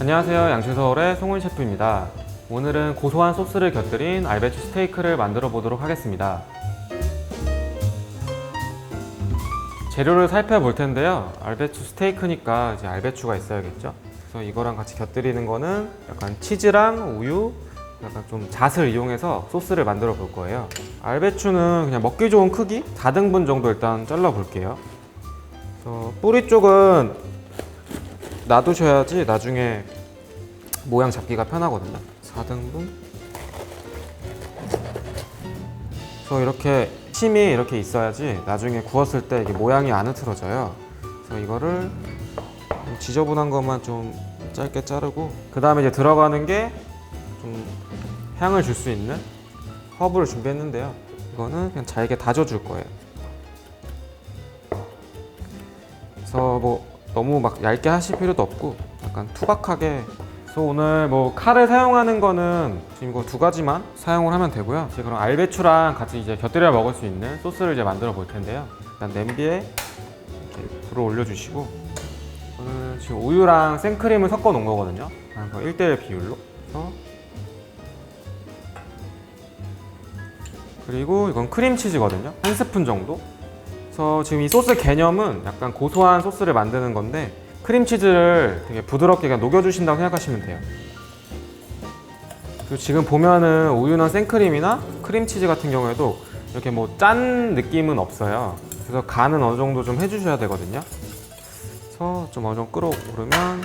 안녕하세요. 양치서울의 송은 셰프입니다. 오늘은 고소한 소스를 곁들인 알배추 스테이크를 만들어 보도록 하겠습니다. 재료를 살펴볼 텐데요. 알배추 스테이크니까 이제 알배추가 있어야겠죠. 그래서 이거랑 같이 곁들이는 거는 약간 치즈랑 우유, 약간 좀 잣을 이용해서 소스를 만들어 볼 거예요. 알배추는 그냥 먹기 좋은 크기 4등분 정도 일단 잘라 볼게요. 뿌리 쪽은 놔두셔야지 나중에 모양 잡기가 편하거든요. 4등분. 그래서 이렇게 심이 이렇게 있어야지 나중에 구웠을 때 이게 모양이 안 흐트러져요. 그래서 이거를 좀 지저분한 것만 좀 짧게 자르고 그 다음에 이제 들어가는 게 좀 향을 줄 수 있는 허브를 준비했는데요. 이거는 그냥 잘게 다져줄 거예요. 그래서 뭐 너무 막 얇게 하실 필요도 없고 약간 투박하게 그래서 오늘 뭐 칼을 사용하는 거는 지금 이거 두 가지만 사용을 하면 되고요. 이제 그럼 알배추랑 같이 이제 곁들여 먹을 수 있는 소스를 이제 만들어 볼 텐데요. 일단 냄비에 이렇게 불을 올려주시고 저는 지금 우유랑 생크림을 섞어 놓은 거거든요. 한 1대1 비율로. 그리고 이건 크림치즈거든요. 한 스푼 정도. 그래서 지금 이 소스 개념은 약간 고소한 소스를 만드는 건데 크림치즈를 되게 부드럽게 그냥 녹여주신다고 생각하시면 돼요. 그리고 지금 보면은 우유나 생크림이나 크림치즈 같은 경우에도 이렇게 뭐 짠 느낌은 없어요. 그래서 간은 어느 정도 좀 해주셔야 되거든요. 그래서 좀 어느 정도 끓어오르면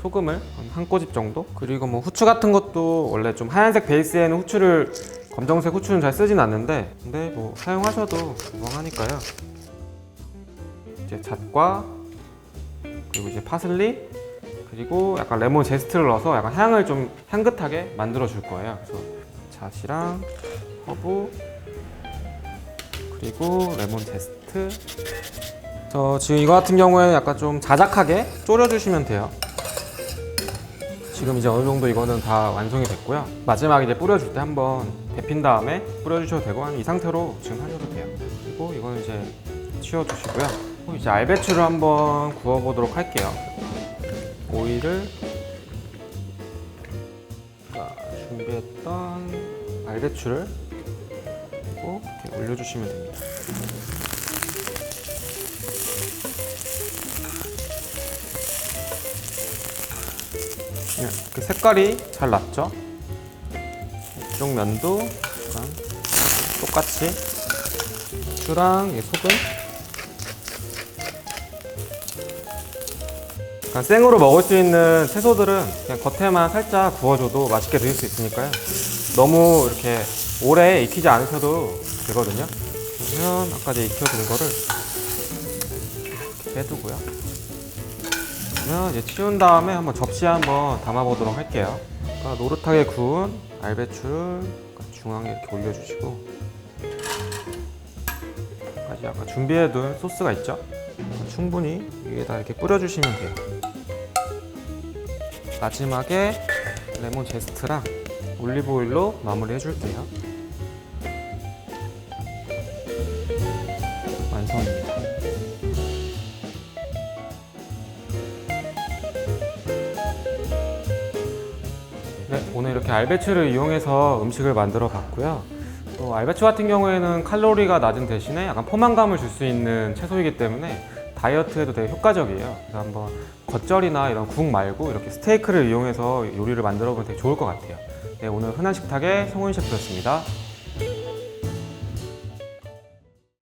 소금을 한한 꼬집 정도 그리고 뭐 후추 같은 것도 원래 좀 하얀색 베이스에는 후추를 검정색 후추는 잘 쓰진 않는데 근데 뭐 사용하셔도 무방하니까요. 이제 잣과 그리고 이제 파슬리 그리고 약간 레몬 제스트를 넣어서 약간 향을 좀 향긋하게 만들어 줄 거예요. 그래서 잣이랑 허브 그리고 레몬 제스트. 저 지금 이거 같은 경우에는 약간 좀 자작하게 졸여 주시면 돼요. 지금 이제 어느 정도 이거는 다 완성이 됐고요. 마지막에 이제 뿌려줄 때 한번 데핀 다음에 뿌려주셔도 되고 한 이 상태로 지금 하셔도 돼요. 그리고 이거는 이제 치워주시고요. 이제 알배추를 한번 구워보도록 할게요. 아까 준비했던 알배추를 이렇게 올려주시면 됩니다. 네, 이렇게 색깔이 잘 났죠? 이쪽 면도 똑같이 이소 금 약간 생으로 먹을 수 있는 채소들은 그냥 겉에만 살짝 구워줘도 맛있게 드실 수 있으니까요 너무 이렇게 오래 익히지 않으셔도 되거든요 그러면 아까 이제 익혀둔 거를 이렇게 빼두고요 그러면 이제 치운 다음에 한번 접시에 한번 담아보도록 할게요. 그러니까 노릇하게 구운 알배추를 중앙에 이렇게 올려주시고 아까 준비해둔 소스가 있죠? 충분히 위에다 이렇게 뿌려주시면 돼요. 마지막에 레몬 제스트랑 올리브 오일로 마무리 해 줄게요. 완성입니다. 네, 오늘 이렇게 알배추를 이용해서 음식을 만들어 봤고요. 또 알배추 같은 경우에는 칼로리가 낮은 대신에 약간 포만감을 줄 수 있는 채소이기 때문에 다이어트에도 되게 효과적이에요. 그래서 한번 겉절이나 이런 국 말고 이렇게 스테이크를 이용해서 요리를 만들어 보면 되게 좋을 것 같아요. 네, 오늘 흔한 식탁의 송은 셰프였습니다.